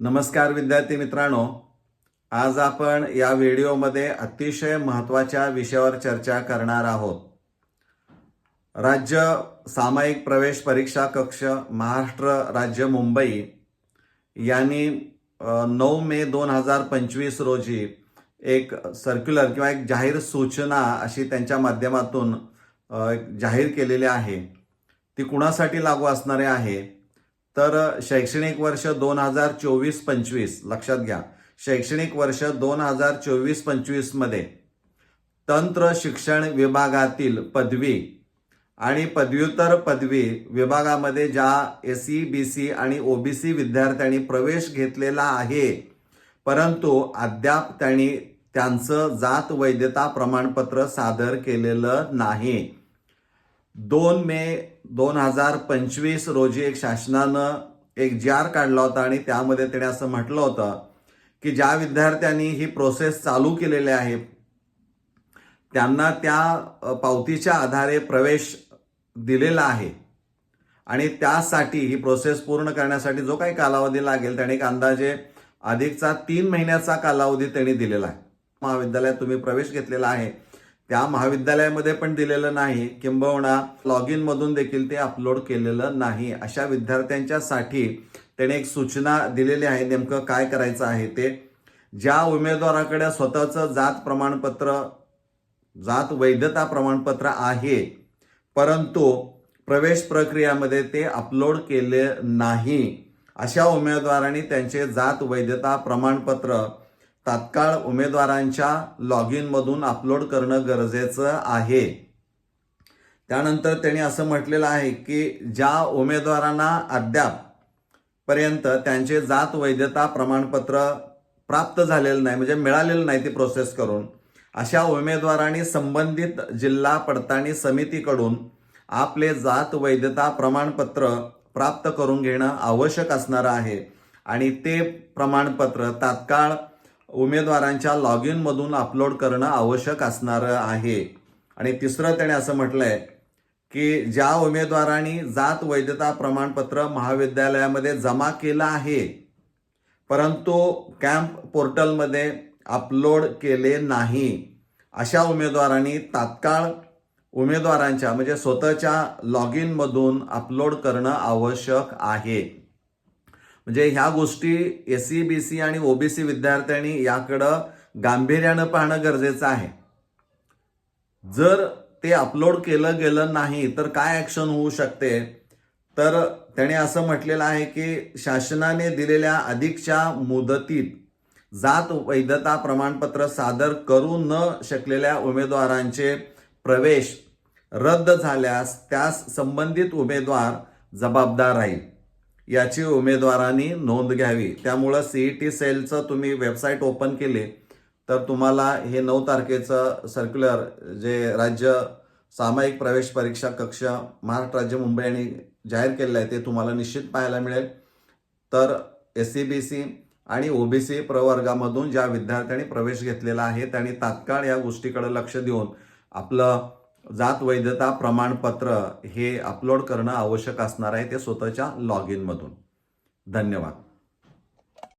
नमस्कार विद्यार्थी मित्रांनो. आज आपण या व्हिडिओमध्ये अतिशय महत्त्वाच्या विषयावर चर्चा करणार आहोत. राज्य सामायिक प्रवेश परीक्षा कक्ष महाराष्ट्र राज्य मुंबई यांनी नऊ मे दोन हजार पंचवीस रोजी एक सर्क्युलर किंवा एक जाहीर सूचना अशी त्यांच्या माध्यमातून एक जाहीर केलेली आहे. ती कुणासाठी लागू असणारे आहे? तर शैक्षणिक वर्ष दोन हजार चोवीस पंचवीस लक्षात घ्या. शैक्षणिक वर्ष दोन हजार चोवीस पंचवीसमध्ये तंत्र शिक्षण विभागातील पदवी आणि पदव्युत्तर पदवी विभागामध्ये ज्या एस सी बी सी आणि ओबीसी विद्यार्थ्यांनी प्रवेश घेतलेला आहे परंतु अद्याप त्यांनी त्यांचं जात वैधता प्रमाणपत्र सादर केलेलं नाही. दोन मे दोन हजार पंचवीस रोजी एक शासनानं एक जार काढला होता आणि त्यामध्ये त्याने असं म्हटलं होतं की ज्या विद्यार्थ्यांनी ही प्रोसेस चालू केलेली आहे त्यांना त्या पावतीच्या आधारे प्रवेश दिलेला आहे. आणि त्यासाठी ही प्रोसेस पूर्ण करण्यासाठी जो काही कालावधी लागेल त्याने एक अंदाजे अधिकचा तीन महिन्याचा कालावधी त्यांनी दिलेला आहे. महाविद्यालयात तुम्ही प्रवेश घेतलेला आहे. त्या महाविद्यालयामध्ये पण दिलेलं नाही किंबहुना लॉग इन मधून देखील ते अपलोड केलेलं नाही. अशा विद्यार्थ्यांच्यासाठी त्याने एक सूचना दिलेली आहे नेमकं काय करायचं आहे ते. ज्या उमेदवाराकडे स्वतःचं जात प्रमाणपत्र जात वैधता प्रमाणपत्र आहे परंतु प्रवेश प्रक्रियामध्ये ते अपलोड केले नाही अशा उमेदवारांनी त्यांचे जात वैधता प्रमाणपत्र तात्काळ उमेदवारांच्या लॉग इनमधून अपलोड करणं गरजेचं आहे. त्यानंतर त्यांनी असं म्हटलेलं आहे की ज्या उमेदवारांना अद्याप पर्यंत त्यांचे जात वैधता प्रमाणपत्र प्राप्त झालेलं नाही म्हणजे मिळालेलं नाही ती प्रोसेस करून अशा उमेदवारांनी संबंधित जिल्हा पडताळणी समितीकडून आपले जात वैधता प्रमाणपत्र प्राप्त करून घेणं आवश्यक असणार आहे. आणि ते प्रमाणपत्र तात्काळ उमेदवारांच्या लॉग इनमधून अपलोड करणं आवश्यक असणार आहे. आणि तिसरं त्याने असं म्हटलंय की ज्या उमेदवारांनी जात वैधता प्रमाणपत्र महाविद्यालयामध्ये जमा केलं आहे परंतु कॅम्प पोर्टलमध्ये अपलोड केले नाही अशा उमेदवारांनी तात्काळ उमेदवारांच्या म्हणजे स्वतःच्या लॉग इनमधून अपलोड करणं आवश्यक आहे. म्हणजे ह्या गोष्टी एस सी बी सी आणि ओबीसी विद्यार्थ्यांनी याकडं गांभीर्यानं पाहणं गरजेचं आहे. जर ते अपलोड केलं गेलं नाही तर काय ॲक्शन होऊ शकते? तर त्याने असं म्हटलेलं आहे की शासनाने दिलेल्या अधिकच्या मुदतीत जात वैधता प्रमाणपत्र सादर करू न शकलेल्या उमेदवारांचे प्रवेश रद्द झाल्यास त्यास संबंधित उमेदवार जबाबदार राहील. याची उमेदवारांनी नोंद घ्यावी. त्यामुळं सीईटी सेलचं तुम्ही वेबसाईट ओपन केले तर तुम्हाला हे नऊ तारखेचं सर्क्युलर जे राज्य सामायिक प्रवेश परीक्षा कक्ष महाराष्ट्र राज्य मुंबई यांनी जाहीर केलेलं आहे ते तुम्हाला निश्चित पाहायला मिळेल. तर एस सी बी सी आणि ओबीसी प्रवर्गामधून ज्या विद्यार्थ्यांनी प्रवेश घेतलेला आहे त्यांनी तात्काळ या गोष्टीकडे लक्ष देऊन आपलं जात वैधता प्रमाणपत्र हे अपलोड करणं आवश्यक असणार आहे ते स्वतःच्या लॉग इन मधून. धन्यवाद.